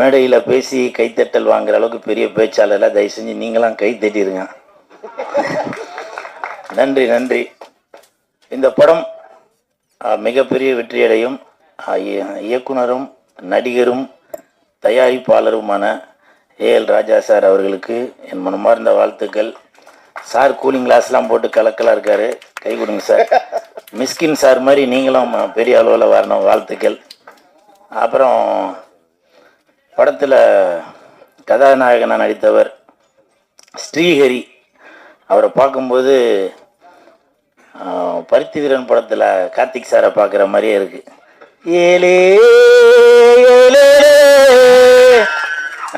மேடையில் பேசி கைத்தட்டல் வாங்குற அளவுக்கு பெரிய பேச்சாளர்ல தயவு செஞ்சு நீங்களாம் கை தட்டிடுங்க நன்றி நன்றி. இந்த படம் மிகப்பெரிய வெற்றியடையும். இயக்குனரும் நடிகரும் தயாரிப்பாளருமான ஏஎல் ராஜா சார் அவர்களுக்கு என் மனமார்ந்த வாழ்த்துக்கள். சார் கூலிங் கிளாஸ்லாம் போட்டு கலக்கலாக இருக்காரு. கை கொடுங்க சார். மிஸ்கின் சார் மாதிரி நீங்களும் பெரிய அளவில் வரணும் வாழ்த்துக்கள். அப்புறம் படத்தில் கதாநாயகனாக நடித்தவர் ஸ்ரீஹரி. அவரை பார்க்கும்போது பருத்தி வீரன் படத்தில் கார்த்திக் சாரை பார்க்குற மாதிரியே இருக்கு. ஏலே ஏலே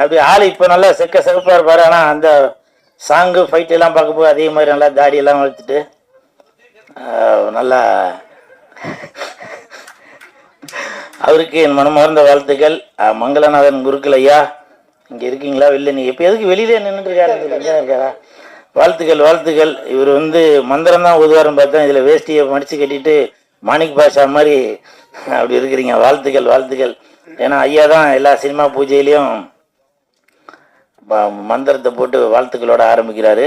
அப்படி ஆள் இப்போ நல்லா செக்க செகப்பாக இருப்பார். ஆனால் அந்த சாங்கு ஃபைட்டெல்லாம் பார்க்கும்போது அதே மாதிரி நல்லா தாடியெல்லாம் வளர்த்துட்டு நல்லா அவருக்கு என் மனமார்ந்த வாழ்த்துக்கள். மங்களநாதன் குருக்கள் ஐயா இங்கே இருக்கீங்களா? வெளில நீ இப்போ எதுக்கு வெளியிலே நின்றுட்டு இருக்காரு இருக்காரா? வாழ்த்துக்கள் வாழ்த்துக்கள். இவர் வந்து மந்திரம் தான் உதுவாரம் பார்த்தா இதில் வேஷ்டியை மடித்து கட்டிட்டு மாணிக் பாஷா மாதிரி அப்படி இருக்கிறீங்க. வாழ்த்துக்கள் வாழ்த்துக்கள். ஏன்னா ஐயா தான் எல்லா சினிமா பூஜையிலையும் மந்திரத்தை போட்டு வாழ்த்துக்களோட ஆரம்பிக்கிறாரு.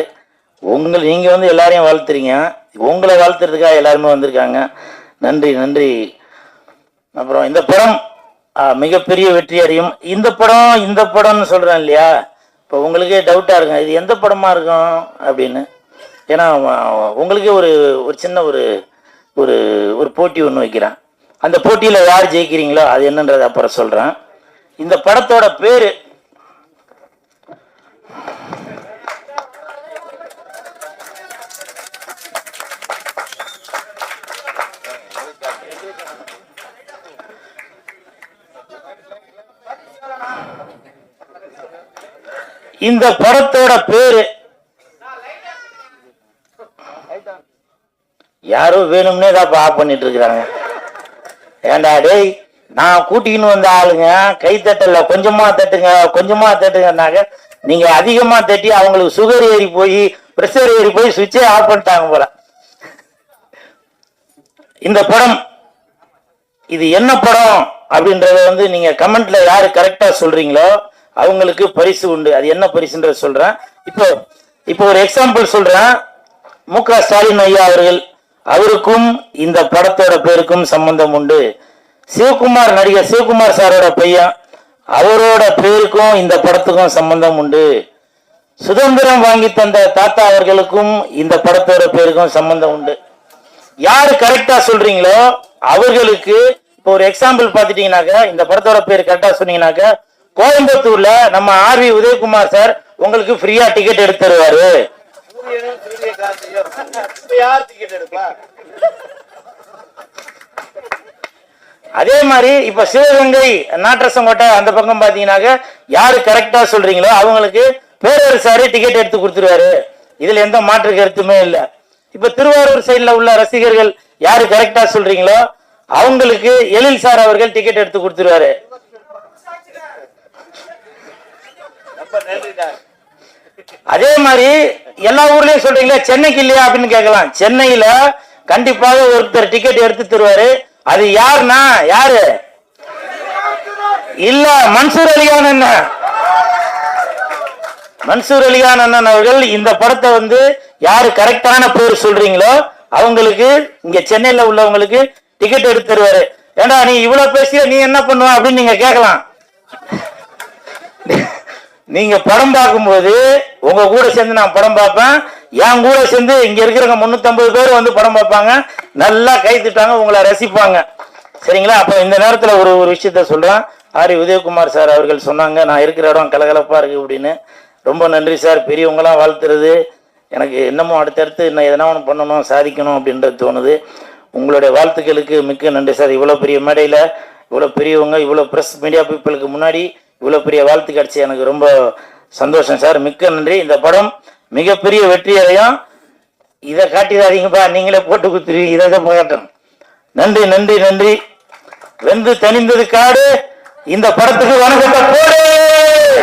உங்கள் நீங்கள் வந்து எல்லாரையும் வாழ்த்துறீங்க. உங்களை வாழ்த்துறதுக்காக எல்லாருமே வந்திருக்காங்க. நன்றி நன்றி. அப்புறம் இந்த படம் மிகப்பெரிய வெற்றி அறியும் இந்த படம் இந்த படம்னு சொல்கிறேன் இல்லையா? இப்போ உங்களுக்கே டவுட்டாக இருக்கும். இது எந்த படமாக இருக்கும் அப்படின்னு. ஏன்னா உங்களுக்கே ஒரு ஒரு சின்ன ஒரு ஒரு ஒரு போட்டி ஒன்று வைக்கிறேன். அந்த போட்டியில் யார் ஜெயிக்கிறீங்களோ அது என்னன்றதை அப்புறம் சொல்கிறேன் இந்த படத்தோட பேர் இந்த படத்தோட பேரு. யாரோ வேணும்னே தான் ஆஃப் பண்ணிட்டு இருக்கிறாங்க. ஏண்டா டேய் நான் கூட்டிக்கின்னு வந்த ஆளுங்க கை தட்டல கொஞ்சமா தட்டுங்க கொஞ்சமா தட்டுங்கன்னாக்க நீங்க அதிகமா தட்டி அவங்களுக்கு சுகர் ஏறி போய் ப்ரெஷர் ஏறி போய் சுவிட்சே ஆஃப் பண்ணிட்டாங்க போல. இந்த படம் இது என்ன படம் அப்படின்றத வந்து நீங்க கமெண்ட்ல யாரு கரெக்டா சொல்றீங்களோ அவங்களுக்கு பரிசு உண்டு. அது என்ன பரிசுன்றத சொல்றேன். இப்போ இப்போ ஒரு எக்ஸாம்பிள் சொல்றேன். மு க ஸ்டாலின் ஐயா அவர்கள் அவருக்கும் இந்த படத்தோட பேருக்கும் சம்பந்தம் உண்டு. சிவகுமார் நடிகர் சிவகுமார் சாரோட பையன் அவரோட பேருக்கும் இந்த படத்துக்கும் சம்பந்தம் உண்டு. சுதந்திரம் வாங்கி தந்த தாத்தா அவர்களுக்கும் இந்த படத்தோட பேருக்கும் சம்பந்தம் உண்டு. யார் கரெக்டா சொல்றீங்களோ அவர்களுக்கு இப்போ ஒரு எக்ஸாம்பிள் பார்த்துட்டீங்கன்னாக்க இந்த படத்தோட பேர் கரெக்டா சொன்னீங்கன்னாக்க கோயம்புத்தூர்ல நம்ம ஆர் வி உதயகுமார் சார் உங்களுக்கு ஃப்ரீயா டிக்கெட் எடுத்து தருவாரு. அதே மாதிரி இப்ப சிவகங்கை நாட்டரசங்கோட்டை அந்த பக்கம் பாத்தீங்கன்னாக்க யாரு கரெக்டா சொல்றீங்களோ அவங்களுக்கு பேரரசாரு டிக்கெட் எடுத்து கொடுத்துருவாரு. இதுல எந்த மாற்று கருத்துமே இல்லை. இப்ப திருவாரூர் சைட்ல உள்ள ரசிகர்கள் யாரு கரெக்டா சொல்றீங்களோ அவங்களுக்கு எழில் சார் அவர்கள் டிக்கெட் எடுத்து கொடுத்துருவாரு. அதே மாதிரி எல்லா ஊர்லயும் சொல்றீங்களா சென்னைக்கு இல்லையா அப்படின்னு கேட்கலாம். சென்னையில கண்டிப்பாக ஒருத்தர் டிக்கெட் எடுத்து தருவாரு. அது யாருன்னா யாரு? இல்ல மன்சூர் அலிகான் என்ன மன்சூர் அலிகான் அண்ணன் அவர்கள் இந்த படத்தை வந்து யாரு கரெக்டான பேர் சொல்றீங்களோ அவங்களுக்கு இங்க சென்னையில உள்ளவங்களுக்கு டிக்கெட் எடுத்து தருவாரு. ஏண்டா நீ இவ்வளவு பேசிய நீ என்ன பண்ணுவ அப்படின்னு நீங்க கேட்கலாம். நீங்க படம் பார்க்கும்போது உங்க கூட சேர்ந்து நான் படம் பார்ப்பேன். என் கூட சேர்ந்து இங்க இருக்கிறவங்க முன்னூத்தி பேர் வந்து படம் பார்ப்பாங்க. நல்லா கை திட்டாங்க உங்களை ரசிப்பாங்க. சரிங்களா? அப்போ இந்த நேரத்தில் ஒரு ஒரு விஷயத்த சொல்றேன். ஆரி உதயகுமார் சார் அவர்கள் சொன்னாங்க நான் இருக்கிற இடம் கலகலப்பா இருக்கு அப்படின்னு. ரொம்ப நன்றி சார். பெரியவங்களாம் வாழ்த்துறது. எனக்கு என்னமோ அடுத்தடுத்து இன்னும் எதனா ஒன்று பண்ணணும் சாதிக்கணும் அப்படின்றது தோணுது. உங்களுடைய வாழ்த்துக்களுக்கு மிக்க நன்றி சார். இவ்வளோ பெரிய மேடையில் இவ்வளோ பெரியவங்க இவ்வளோ ப்ரெஸ் மீடியா பீப்புளுக்கு முன்னாடி இவ்வளோ பெரிய வாழ்த்து கிடச்சி எனக்கு ரொம்ப சந்தோஷம் சார். மிக்க நன்றி. இந்த படம் மிகப்பெரிய வெற்றி அடையும். இதை காட்டிடாதீங்கப்பா. நீங்களே போட்டு கொடுத்துருவீங்க இதை தான் போகட்டும் நன்றி நன்றி நன்றி. வெந்து தனிந்தது காடு. இந்த படத்துக்கு வணக்கத்தை போடு.